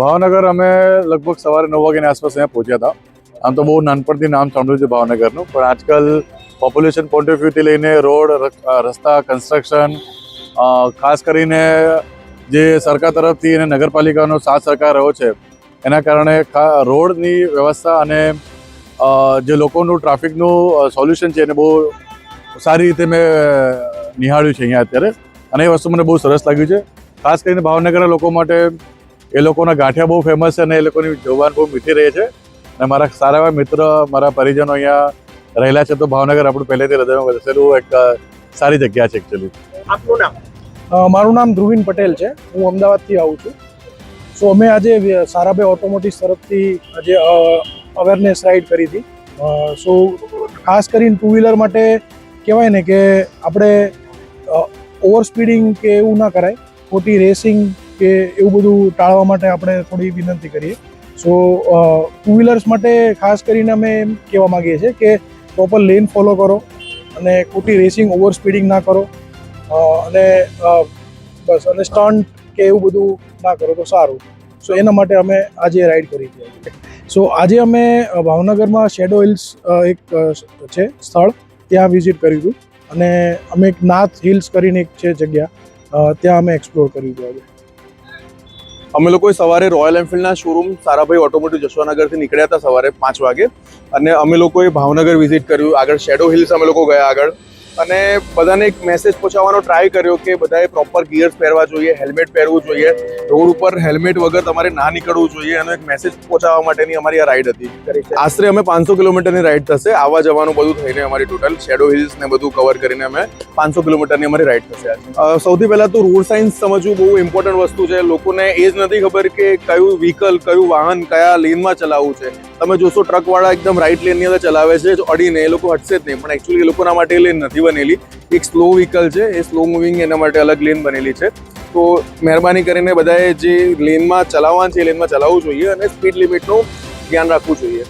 ભાવનગર અમે લગભગ સવારે નવ વાગ્યાની આસપાસ અહીંયા પહોંચ્યા હતા. આમ તો બહુ નાનપણથી નામ સાંભળ્યું છે ભાવનગરનું. પણ આજકાલ પોપ્યુલેશન પોઈન્ટ ઓફ વ્યૂથી લઈને રોડ રસ્તા કન્સ્ટ્રક્શન ખાસ કરીને જે સરકાર તરફથી અને નગરપાલિકાનો સાથ સહકાર રહ્યો છે, એના કારણે રોડની વ્યવસ્થા અને જે લોકોનું ટ્રાફિકનું સોલ્યુશન છે એને બહુ સારી રીતે મેં નિહાળ્યું છે અહીંયા અત્યારે. અને એ વસ્તુ મને બહુ સરસ લાગ્યું છે. ખાસ કરીને ભાવનગરના લોકો માટે એ લોકોના ગાંઠિયા બહુ ફેમસ છે અને એ લોકોની જોવાન બહુ મીઠી રહે છે. અને મારા સારા એવા મિત્ર મારા પરિજનો અહીંયા રહેલા છે તો ભાવનગર આપણું પહેલેથી હૃદયમાં વસેલું એક સારી જગ્યા છે એકચ્યુઅલી આપનું નામ? મારું નામ ધ્રુવીન પટેલ છે. હું અમદાવાદથી આવું છું. સો અમે આજે સારાભાઈ ઓટોમોટિવ્સ તરફથી આજે અવેરનેસ રાઇડ કરી હતી. સો ખાસ કરીને ટુ વ્હીલર માટે કહેવાય ને કે આપણે ઓવર સ્પીડિંગ કે એવું ના કરાય. ખોટી રેસિંગ કે એવું બધું ટાળવા માટે આપણે થોડી વિનંતી કરીએ. સો ટુ વ્હીલર્સ માટે ખાસ કરીને અમે એમ કહેવા માગીએ છીએ કે પ્રોપર લેન ફોલો કરો અને ખોટી રેસિંગ ઓવર સ્પીડિંગ ના કરો. અને બસ, અને સ્ટન્ટ કે એવું બધું ના કરો તો સારું. સો એના માટે અમે આજે રાઈડ કરી હતી સો આજે અમે ભાવનગરમાં શેડો હિલ્સ એક છે, સ્થળ ત્યાં વિઝિટ કર્યું હતું. અને અમે એક નાથ હિલ્સ કરીને એક છે જગ્યા ત્યાં અમે એક્સપ્લોર કર્યું હતું આજે. અમે લોકો સવારે રોયલ એન્ફિલ્ડના શોરૂમ સારાભાઈ ઓટોમોટિવ જશવાનગરથી નીકળ્યા હતા સવારે પાંચ વાગે. અને અમે લોકોએ ભાવનગર વિઝિટ કર્યું. આગળ શેડો હિલ્સ અમે લોકો ગયા આગળ. અને બધાને એક મેસેજ પહોંચાડવાનો ટ્રાય કર્યો કે બધાએ પ્રોપર ગિયર્સ પહેરવા જોઈએ હેલ્મેટ પહેરવું જોઈએ. રોડ ઉપર હેલ્મેટ વગર તમારે ના નીકળવું જોઈએ એનો એક મેસેજ પહોંચાડવા માટેની અમારી આ રાઈડ હતી. આશરે અમે પાંચસો કિલોમીટરની રાઈડ થશે. આવવા જવાનું બધું થઈને અમારી ટોટલ શેડો હિલ્સ ને બધું કવર કરીને અમે પાંચસો કિલોમીટરની અમારી રાઈડ થશે સૌથી પહેલાં તો રોડ સાયન્સ સમજવું બહુ ઇમ્પોર્ટન્ટ વસ્તુ છે. લોકોને એ જ નથી ખબર કે કયું વ્હીકલ કયું વાહન કયા લેનમાં ચલાવવું છે. તમે જોશો ટ્રકવાળા એકદમ રાઈટ લેનની અંદર ચલાવે છે અડીને એ લોકો હટશે જ નહીં. પણ એકચ્યુઅલી એ લોકોના માટે લેન નથી બનેલી. એક સ્લો વ્હીકલ છે, એ સ્લો મૂવિંગ એના માટે અલગ લેન બનેલી છે. તો મહેરબાની કરીને બધાએ જે લેનમાં ચલાવવાનું છે, એ લેનમાં ચલાવવું જોઈએ અને સ્પીડ લિમિટનું ધ્યાન રાખવું જોઈએ.